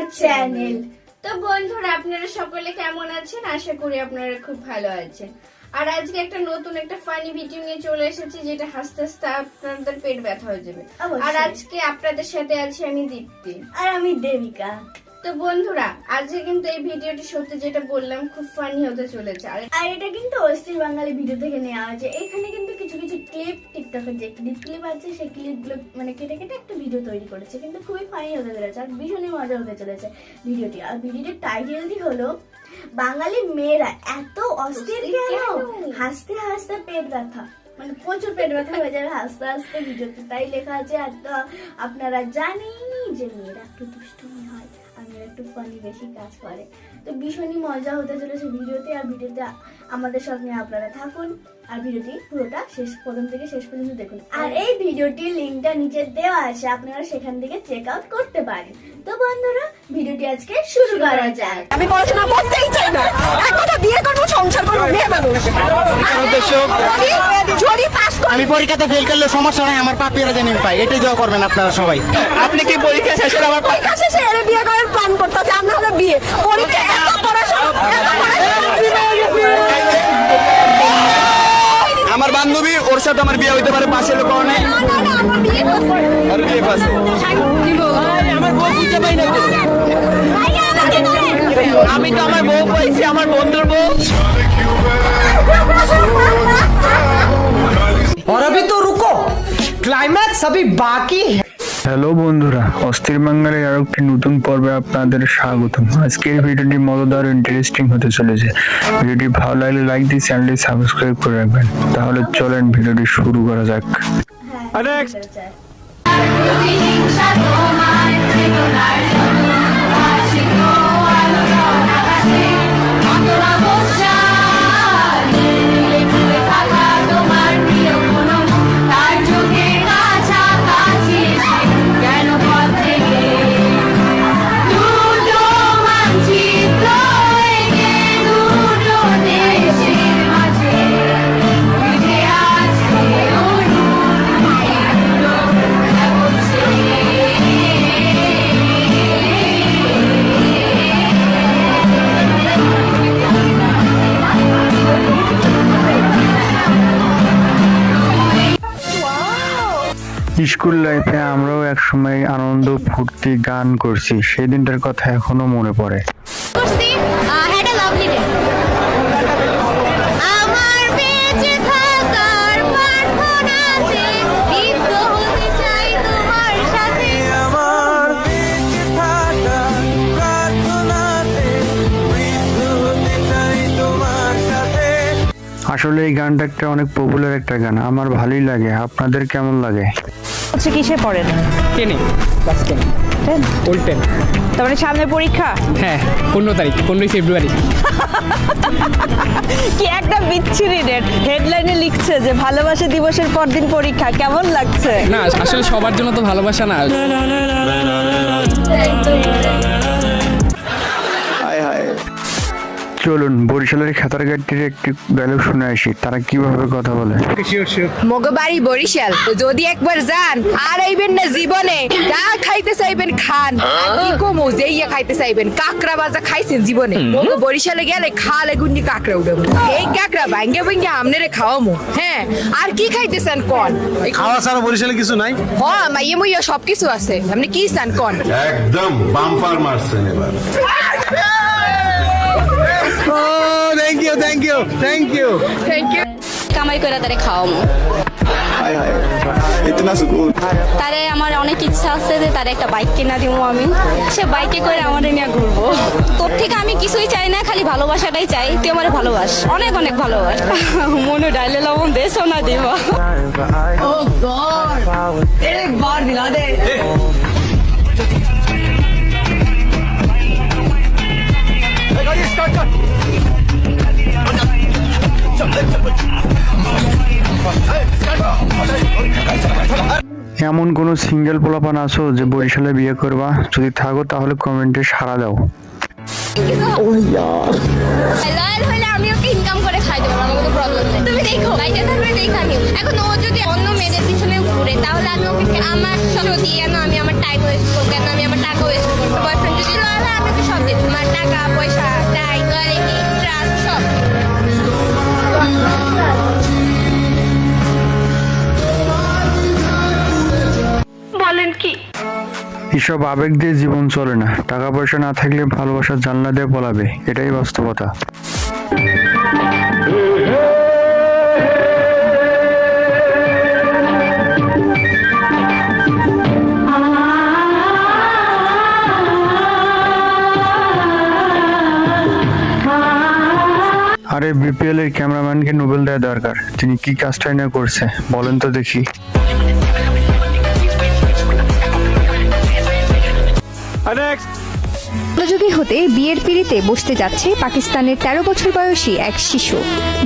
Our channel তো বন্ধুরা আপনারা সকলে কেমন আছেন? আশা করি আপনারা খুব ভালো আছেন। আর আজকে একটা নতুন একটা ফানি ভিডিও নিয়ে চলে এসেছি যেটা হাসতে হাসতে আপনাদের পেট ব্যথা হয়ে যাবে। আর আজকে আপনাদের সাথে আছি আমি দীপ্তি। আর আমি দেবিকা। তো বন্ধুরা আজকে কিন্তু এই ভিডিওটি সত্যি যেটা বললাম খুব ফানি হতে চলেছে। আর এটা কিন্তু অস্থির বাঙালি ভিডিও থেকে নেওয়া হয়েছে। এখানে কিন্তু কিছু কিছু ক্লিপ টিকটকের যে ক্লিপ ক্লিপ আছে সেই ক্লিপগুলো মানে কেটে কেটে একটা ভিডিও তৈরি করেছে। কিন্তু খুবই ফানি হতে চলেছে আর ভীষণই মজা হতে চলেছে ভিডিওটি আর ভিডিওটির টাইটেলটি হলো বাঙালি মেয়েরা এত অস্থির কেন? হাসতে হাসতে পেট ব্যথা। মানে প্রচুর পেট ব্যথা হয়ে যাবে হাসতে হাসতে ভিডিওতে তাই লেখা আছে আর তো আপনারা জানেনই যে মেয়েরা একটু দুষ্টুমি হয়। আর মেয়েরা একটু ফানি বেশি কাজ করে। তো ভীষণই মজা হতে চলেছে ভিডিওতে আর ভিডিওতে আমাদের সঙ্গে আপনারা থাকুন। আর ভিডিওটি পুরোটা শেষ প্রথম থেকে শেষ পর্যন্ত দেখুন। আর এই ভিডিওটির লিঙ্কটা নিচে দেওয়া আছে আপনারা সেখান থেকে চেক আউট করতে পারেন। তো বন্ধুরা ভিডিওটি আজকে শুরু করা যাক। আমি পড়াশোনা করতেই চাই না। এক কথা বিয়ে করব সংসার করব মেয়ে মানুষ। যদি- যদি পাস করি আমি পরীক্ষাতে ফেল করলে সমস্যা নাই আমার পাপিরা জানি পাই এটাই দোয়া করবেন আপনারা সবাই। আপনি কি পরীক্ষা শেষের আমার পরীক্ষা শেষে এর বিয়ে করার প্ল্যান করতেছে আমরা হলো বিয়ে। পরীক্ষা এত পড়াশোনা আমার বান্ধবী ওর সাথে আমার বিয়ে হইতে পারে পাশের লোক নেই না, না, না, আমার বিয়ে আর বিয়ে পাশে আমার বউ বুঝতে পাই না তো। আমাকে ধরে। আমি তো আমার বউ বলছি আমার বন্ধুর বউ। और अभी तो रुको क्लाइमैक्स अभी बाकी है হ্যালো বন্ধুরা অস্থির বাঙালির আরো একটি নতুন পর্বে আপনাদের স্বাগতম আজকের ভিডিওটি মজাদার ইন্টারেস্টিং হতে চলেছে ভিডিওটি ভালো লাগলে লাইক দিয়ে চ্যানেলটি সাবস্ক্রাইব করে রাখবেন তাহলে চলেন ভিডিওটি শুরু করা যাক হ্যাঁ স্কুল লাইফে আমরাও একসময় আনন্দ ফুর্তি গান করছি। সেই দিনটার কথা এখনও মনে পড়ে। আসলে এই গানটা একটা অনেক পপুলার একটা গান। আমার ভালোই লাগে। আপনাদের কেমন লাগে? হচ্ছে কিসে পড়েন? টেনে। Class ten. Old ten. তারপরে সামনে পরীক্ষা? হ্যাঁ পনেরো তারিখ পনেরোই ফেব্রুয়ারি। কি একটা বিচ্ছিরি ডেট হেডলাইনে লিখছে যে ভালোবাসা দিবসের পরদিন পরীক্ষা। কেমন লাগছে? না আসলে সবার জন্য তো ভালোবাসা না। চলুন বরিশালের খেতারঘাটটির একটি ডায়লগ শুনে আসি তারা কীভাবে কথা বলে? মগবাড়ি বরিশাল। যদি একবার যান আর আইবেন না জীবনে। যা খাইতে চাইবেন খান। কি কমো যেইয়া খাইতে চাইবেন কাকড়া বাজা খাইছেন জীবনে। মগ বরিশালে গেলে খালে গুন্ডি কাকড়া উঠাবো এই কাকড়া ভাঙ্গে ভাঙ্গে আমনেরে খাওয়ামো। হ্যাঁ আর কি খাইতেছেন কন? খাওয়া ছাড়া বরিশালে কিছু নাই? হ মাইয়ে মুইয়া সবকিছু আছে। আপনি কি চান কন? একদম বাম্পার মারছেন এবার। ও thank you thank you thank you thank you কামাই করে তারে খাওয়ামো তারে আমার অনেক ইচ্ছা আছে যে তারে একটা বাইক কিনা দিব আমি। সে বাইকে করে আমার নিয়ে ঘুরবো। তোর থেকে আমি কিছুই চাই না খালি ভালোবাসাটাই চাই। তুই আমার ভালোবাস। অনেক অনেক ভালোবাস। মনে ডাইলে লবণ দে সোনা দিব এমন কোনো সিঙ্গেল পোলাপান আছো যে বরিশালে বিয়ে করবা? যদি থাকো তাহলে কমেন্টে সাড়া দাও। দেখো যদি অন্য মেয়েদের পিছনে ঘুরে, তাহলে আমার দিয়ে কেন আমি আমার টাইম আমার টাকা যদি পয়সা সব। এসব আবেগ দিয়ে জীবন চলে না। টাকা পয়সা না থাকলে ভালোবাসার জানলা দিয়ে পলাবে। এটাই বাস্তবতা। আরে বিপিএল এর ক্যামেরাম্যানকে নোবেল দেওয়া দরকার। তিনি কি কাজটাই না করছে? বলেন তো দেখি। মনোযোগী হতে বিয়ের পিড়িতে বসতে যাচ্ছে পাকিস্তানের ১৩ বছর বয়সী এক শিশু।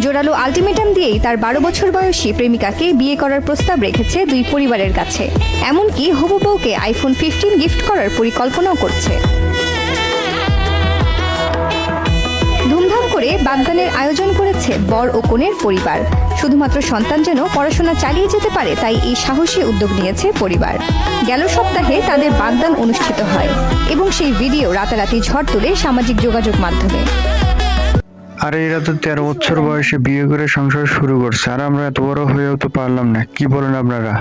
জোরালো আলটিমেটাম দিয়েই তার বারো বছর বয়সী প্রেমিকাকে বিয়ে করার প্রস্তাব রেখেছে দুই পরিবারের কাছে। এমনকি হবু বউকে আইফোন ফিফটিন গিফট করার পরিকল্পনাও করছে। করে বাগদানের আয়োজন করেছে বর ও কনের পরিবার। শুধুমাত্র সন্তান যেন পড়াশোনা চালিয়ে যেতে পারে, তাই এই সাহসী উদ্যোগ নিয়েছে পরিবার। গেল সপ্তাহে তাদের বাগদান অনুষ্ঠিত হয় এবং সেই ভিডিও রাতারাতি ঝড় তুলে সামাজিক যোগাযোগ মাধ্যমে। আরে এরা তো তেরো বছর বয়সে বিয়ে করে সংসার শুরু করছে, আর আমরা এত বড় হয়েও তো পারলাম না, কি বলেন আপনারা?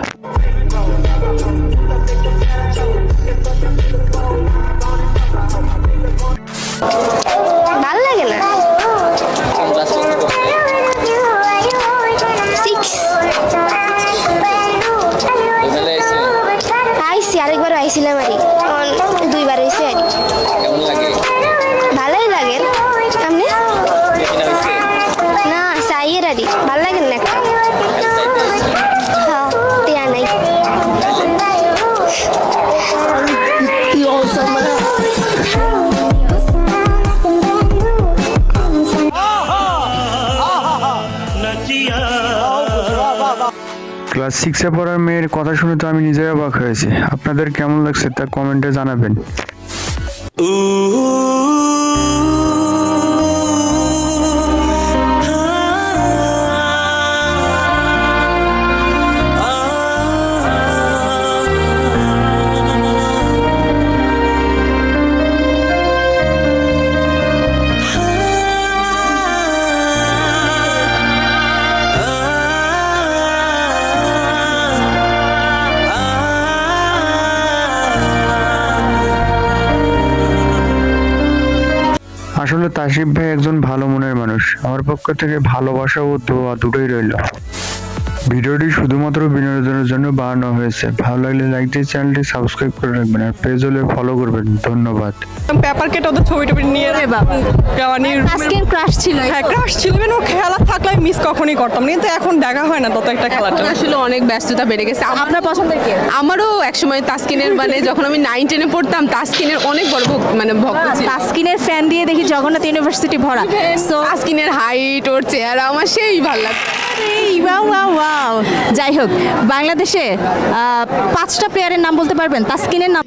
azul amarillo. ক্লাস সিক্সে পড়ার মেয়ের কথা শুনে তো আমি নিজেই অবাক হয়েছি। আপনাদের কেমন লাগছে তা কমেন্টে জানাবেন। আসলে তাসিফ ভাই একজন ভালো মনের মানুষ। আমার পক্ষ থেকে ভালোবাসা ও দোয়া দুটোই রইল। ভিডিওটি শুধুমাত্র বিনোদনের জন্য বানানো হয়েছে। ভালো লাগলে লাইক দিয়ে চ্যানেলটি সাবস্ক্রাইব করে রাখবেন আর পেজ হলে ফলো করবেন। ধন্যবাদ। পেপার কেটে ওদের ছবি টবি নিয়ে গাওয়ানির আজকের ক্রাশ ছিল হ্যাঁ ক্রাশ ছিল। মানে ও খেলা থাকলে মিস কখনই করতাম। না কিন্তু এখন দেখা হয় না তত একটা খেলাটা। আসলে অনেক ব্যস্ততা বেড়ে গেছে। আপনার পছন্দের কে? আমারও একসময় তাসকিনের মানে যখন আমি নাইন টেনে পড়তাম তাসকিনের অনেক বড় ভক্ত মানে ভক্ত ছিল। তাস্কিনের ফ্যান দিয়ে দেখি জগন্নাথ ইউনিভার্সিটি ভরা। সো তাসকিনের হাইট ওর চেহারা আমার সেই ভালো লাগতো। যাই হোক বাংলাদেশে পাঁচটা প্লেয়ারের নাম বলতে পারবেন? তাস্কিনের নাম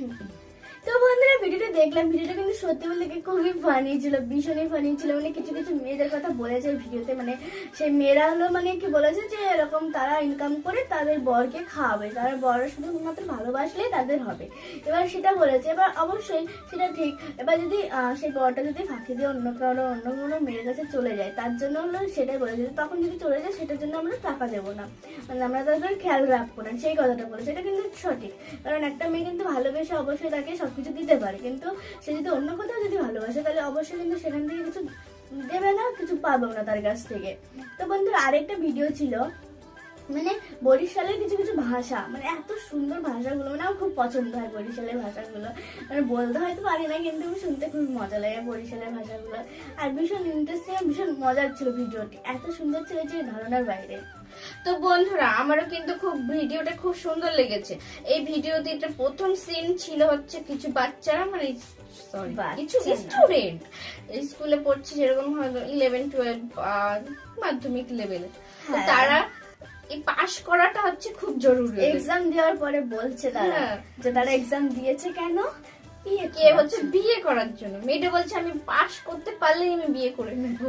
দেখলাম ভিডিওটা কিন্তু সত্যি বলতে খুবই ফানি ছিল, ভীষণই ফানি ছিল। মানে কিছু কিছু মেয়েদের কথা বলেছে ভিডিওতে মানে সেই মেয়েরা হলো মানে কি বলেছে যে এরকম তারা ইনকাম করে তাদের বরকে খাওয়াবে। তারা বর শুধুমাত্র ভালোবাসলে তাদের হবে। এবার সেটা বলেছে, এবার অবশ্যই সেটা ঠিক। এবার যদি সেই বরটা যদি ফাঁকি দিয়ে অন্য কারও, অন্য কোনো মেয়ের কাছে চলে যায়, তার জন্য হলো সেটাই বলেছে তখন যদি চলে যায়, সেটার জন্য আমরা টাকা দেবো না। মানে আমরা তাদের খেয়াল রাখব না। সেই কথাটা বলেছে। এটা কিন্তু সঠিক। কারণ একটা মেয়ে কিন্তু ভালোবেসে অবশ্যই তাকে সবকিছু দিতে পারে। কিন্তু সে যদি অন্য কোথাও যদি ভালোবাসে, তাহলে অবশ্যই কিন্তু সেখান থেকে কিছু দেবে না, কিছু পাবেও না তার কাছ থেকে। তো বন্ধুরা, আরেকটা ভিডিও ছিল মানে বরিশালের কিছু কিছু ভাষা মানে এত সুন্দর ভাষাগুলো মানে আমার খুব পছন্দ হয় বরিশালের ভাষাগুলো। মানে বলতে হয়তো পারি না কিন্তু আমি শুনতে খুব মজা লাগে বরিশালের ভাষাগুলো। আর ভীষণ ইন্টারেস্টিং ভীষণ মজার ছিল ভিডিওটি এত সুন্দর ছিল যে ধারণার বাইরে। তো বন্ধুরা আমারও কিন্তু খুব ভিডিওটা খুব সুন্দর লেগেছে। এই ভিডিওতে এটা প্রথম সিন ছিল হচ্ছে কিছু বাচ্চারা মানে সরি কিছু স্টুডেন্ট স্কুলে পড়ছে যেরকম হয়তো ইলেভেন টুয়েলভ মাধ্যমিক লেভেলে হ্যাঁ। তারা এই পাশ করাটা হচ্ছে খুব জরুরি। এক্সাম দেওয়ার পরে বলছে তারা হ্যাঁ। যে তারা এক্সাম দিয়েছে কেন? কে হচ্ছে বিয়ে করার জন্য। মেয়েটা বলছে আমি পাশ করতে পারলেই আমি বিয়ে করে নেব।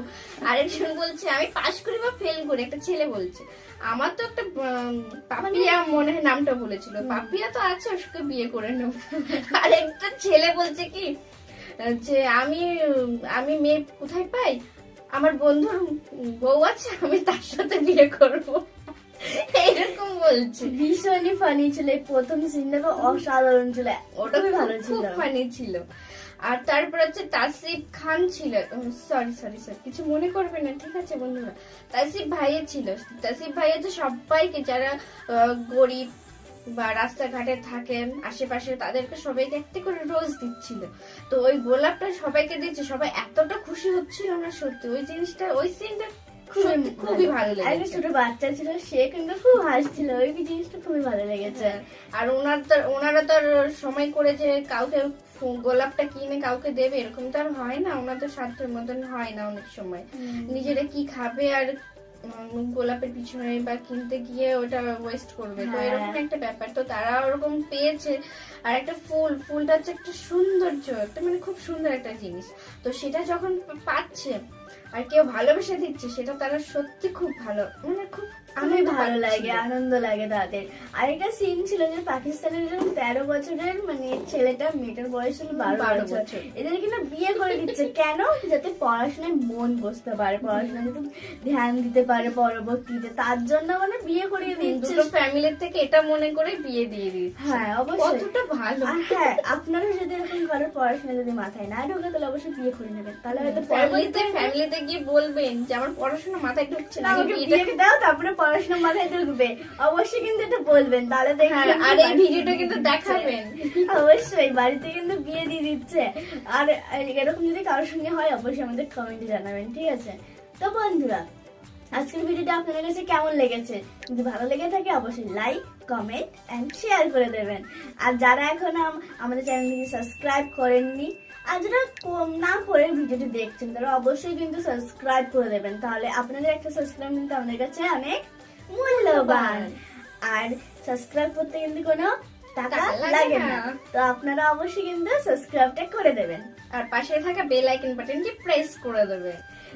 আরেকজন বলছে আমি পাশ করি বা ফেল করি। একটা ছেলে বলছে আমার তো একটা উম, পাপিয়া মনে হয় নামটা বলেছিল। পাপিয়া তো আছে ওকে বিয়ে করে নেব। আর একটা ছেলে বলছে কি যে আমি আমি মেয়ে কোথায় পাই? আমার বন্ধুর বউ আছে আমি তার সাথে বিয়ে করব। এরকম বলছে। ভীষণই ফানি ছিল। এই প্রথম সিনটা তো অসাধারণ ছিল। ওটা ভালো খুব ছিল। ফানি ছিল। আর তারপর হচ্ছে তাসিফ খান ছিল। সরি সরি সরি কিছু মনে করবে না ঠিক আছে বন্ধুরা? তাসিফ ভাইয়ে ছিল। তাসিফ ভাইয়া যে সবাইকে যারা গরিব বা রাস্তাঘাটে থাকেন আশেপাশে তাদেরকে সবাইকে একটা করে রোজ দিচ্ছিল। তো ওই গোলাপটা সবাইকে দিচ্ছে সবাই এতটা খুশি হচ্ছিল না সত্যি। ওই জিনিসটা ওই সিনটা খুবই ভালো লেগেছে। ছোট বাচ্চা ছিল সে কিন্তু খুব হাসছিল। ওই জিনিসটা খুবই ভালো লেগেছে। আর ওনার তো ওনারা তো সময় করে যে কাউকে গোলাপটা কিনে কাউকে দেবে এরকম তো আর হয় না। ওনার তো সাধ্যের মতন হয় না অনেক সময়। নিজেরা কি খাবে আর গোলাপের পিছনে বা কিনতে গিয়ে ওটা ওয়েস্ট করবে। তো হ্যাঁ। এরকম একটা ব্যাপার। তো তারা ওরকম পেয়েছে। আর একটা ফুল ফুলটা হচ্ছে একটা সৌন্দর্য একটা মানে খুব সুন্দর একটা জিনিস। তো সেটা যখন পাচ্ছে আর কেউ ভালোবেসে দিচ্ছে সেটা তারা সত্যি খুব ভালো মানে খুব আমি ভালো লাগে আনন্দ লাগে তাদের। আরেকটা সিন ছিল যে পাকিস্তানের এরকম তেরো বছরের মানে ছেলেটা মেয়েটার বয়স হলো বারো বছর। এদের কিনা বিয়ে করে দিচ্ছে। কেন? যাতে পড়াশোনায় মন বসতে পারে পড়াশোনায় যাতে ধ্যান দিতে পারে পরবর্তীতে। তার জন্য মানে বিয়ে করিয়ে দিচ্ছে। ফ্যামিলির থেকে এটা মনে করে বিয়ে দিয়ে দিচ্ছে। হ্যাঁ অবশ্যই। কতটা ভালো। হ্যাঁ আপনারা যদি এরকম ঘরের পড়াশোনা যদি মাথায় না ঢোকে তাহলে অবশ্যই বিয়ে করে নেবেন। তাহলে হয়তো ফ্যামিলিতে ফ্যামিলিতে গিয়ে বলবেন যে আমার পড়াশোনা মাথায় ঢুকছে না না আমাকে বিয়ে দাও তারপরে পড়াশোনা মাথায় ঢুকবে। অবশ্যই কিন্তু এটা বলবেন তাহলে হ্যাঁ, দেখবেন আর এই ভিডিওটা কিন্তু দেখাবেন। অবশ্যই বাড়িতে কিন্তু বিয়ে দিয়ে দিচ্ছে। আর এরকম যদি কারোর সঙ্গে হয় অবশ্যই আমাদের কমেন্টে জানাবেন ঠিক আছে? তো বন্ধুরা আজকের ভিডিওটা আপনাদের কাছে কেমন লেগেছে? যদি ভালো লেগে থাকে অবশ্যই লাইক কমেন্ট এন্ড শেয়ার করে দেবেন। আর যারা এখন আমাদের চ্যানেলটিকে সাবস্ক্রাইব করেননি আর যারা না করে ভিডিওটি দেখছেন তারা অবশ্যই কিন্তু সাবস্ক্রাইব করে দেবেন। তাহলে আপনাদের একটা সাবস্ক্রাইব কিন্তু আমাদের কাছে অনেক মূল্যবান। আর সাবস্ক্রাইব করতে কিন্তু কোনো টাকা লাগে না। তো আপনারা অবশ্যই কিন্তু সাবস্ক্রাইবটা করে দেবেন। আর পাশে থাকা বেল আইকন বাটনটি প্রেস করে দেবে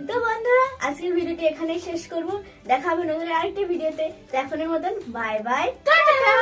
তো বন্ধুরা, আজকের ভিডিওটি এখানেই শেষ করব। দেখা হবে নতুন আরেকটি ভিডিওতে। এখনের মতন বাই বাই টাটা!